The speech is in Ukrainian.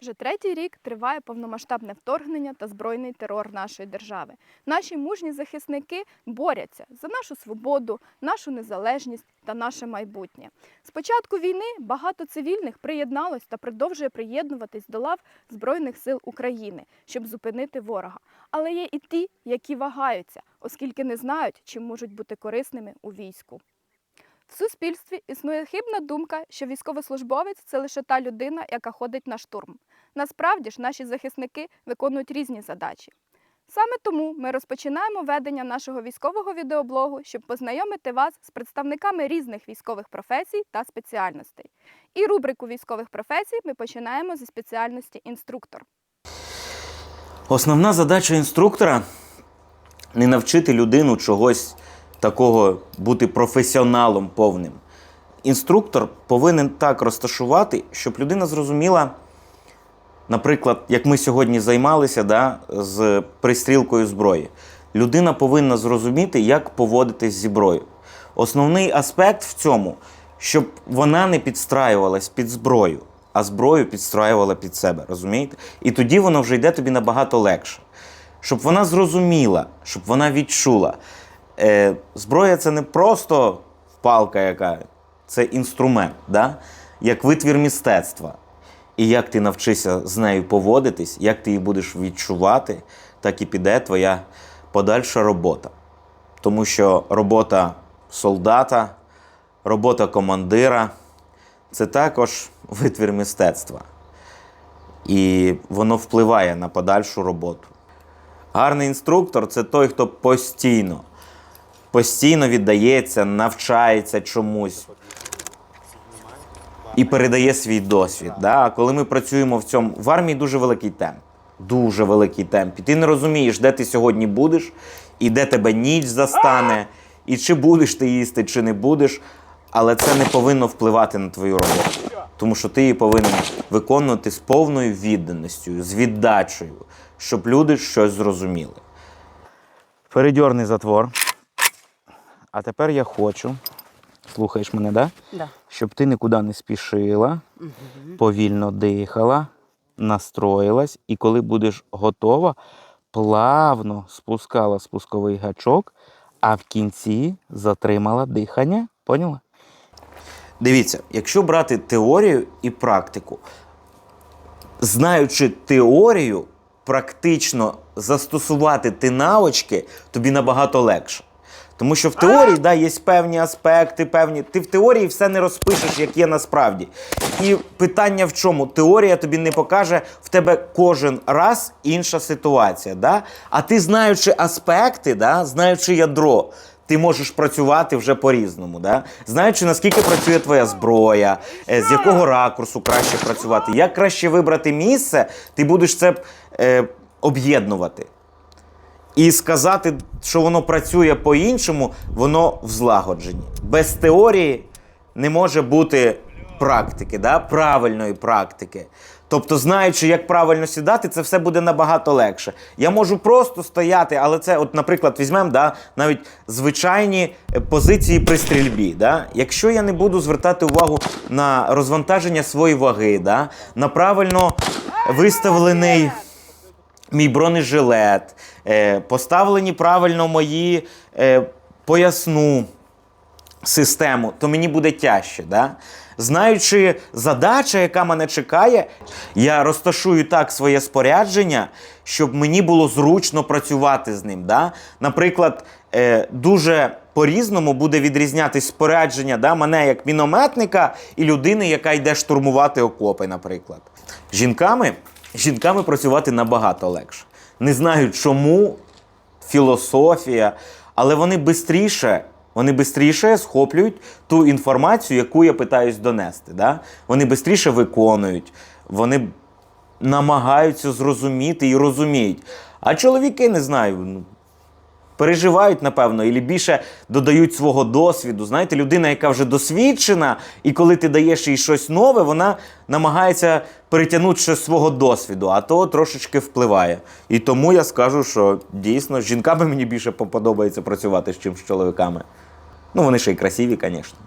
Третій рік триває повномасштабне вторгнення та збройний терор нашої держави. Наші мужні захисники борються за нашу свободу, нашу незалежність та наше майбутнє. З початку війни багато цивільних приєдналось та продовжує приєднуватись до лав Збройних сил України, щоб зупинити ворога. Але є і ті, які вагаються, оскільки не знають, чим можуть бути корисними у війську. В суспільстві існує хибна думка, що військовослужбовець це лише та людина, яка ходить на штурм. Насправді ж наші захисники виконують різні задачі. Саме тому ми розпочинаємо ведення нашого військового відеоблогу, щоб познайомити вас з представниками різних військових професій та спеціальностей. І рубрику військових професій ми починаємо зі спеціальності інструктор. Основна задача інструктора не навчити людину чогось такого бути професіоналом повним. Інструктор повинен так розташувати, щоб людина зрозуміла, наприклад, як ми сьогодні займалися да, з пристрілкою зброї. Людина повинна зрозуміти, як поводитись зі зброєю. Основний аспект в цьому, щоб вона не підстраювалась під зброю, а зброю підстраювала під себе. Розумієте? І тоді воно вже йде тобі набагато легше. Щоб вона зрозуміла, щоб вона відчула. Е, зброя це не просто палка, яка це інструмент, да? як витвір мистецтва. І як ти навчишся з нею поводитись, як ти її будеш відчувати, так і піде твоя подальша робота. Тому що робота солдата, робота командира це також витвір мистецтва. І воно впливає на подальшу роботу. Гарний інструктор це той, хто постійно, постійно віддається, навчається чомусь і передає свій досвід. Да? Коли ми працюємо в цьому, в армії дуже великий темп. Дуже великий темп. І ти не розумієш, де ти сьогодні будеш, і де тебе ніч застане, і чи будеш ти їсти, чи не будеш. Але це не повинно впливати на твою роботу. Тому що ти її повинен виконувати з повною відданістю, з віддачею, щоб люди щось зрозуміли. Передьорний затвор. А тепер я хочу. Слухаєш мене, да? Да. Щоб ти нікуди не спішила, повільно дихала, настроїлась, і коли будеш готова, плавно спускала спусковий гачок, а в кінці затримала дихання. Поняла? Дивіться, якщо брати теорію і практику, знаючи теорію, практично застосувати ті навички тобі набагато легше. Тому що в теорії да, є певні аспекти, певні. Ти в теорії все не розпишеш, як є насправді. І питання в чому? Теорія тобі не покаже в тебе кожен раз інша ситуація. Да? А ти, знаючи аспекти, да, знаючи ядро, ти можеш працювати вже по-різному. Да? Знаючи, наскільки працює твоя зброя, е, з якого ракурсу краще працювати, як краще вибрати місце, ти будеш це е, об'єднувати. І сказати, що воно працює по-іншому, воно в злагодженні. Без теорії не може бути практики, да? правильної практики. Тобто, знаючи, як правильно сідати, це все буде набагато легше. Я можу просто стояти, але це, от, наприклад, візьмемо да, навіть звичайні е, позиції при стрільбі. Да? Якщо я не буду звертати увагу на розвантаження своєї ваги, да? на правильно виставлений мій бронежилет, е, поставлені правильно мої е, поясну систему, то мені буде тяжче. Да? Знаючи задача, яка мене чекає, я розташую так своє спорядження, щоб мені було зручно працювати з ним. Да? Наприклад, е, дуже по-різному буде відрізнятись спорядження да, мене як мінометника і людини, яка йде штурмувати окопи, наприклад. Жінками, жінками працювати набагато легше. Не знаю чому, філософія, але вони швидше. Вони швидше схоплюють ту інформацію, яку я питаюсь донести. Да? Вони швидше виконують, вони намагаються зрозуміти і розуміють. А чоловіки не знаю, ну, переживають, напевно, і більше додають свого досвіду. Знаєте, людина, яка вже досвідчена, і коли ти даєш їй щось нове, вона намагається перетягнути щось свого досвіду, а то трошечки впливає. І тому я скажу, що дійсно з жінками мені більше подобається працювати, ніж з чоловіками. Ну, вони ще й красиві, звісно.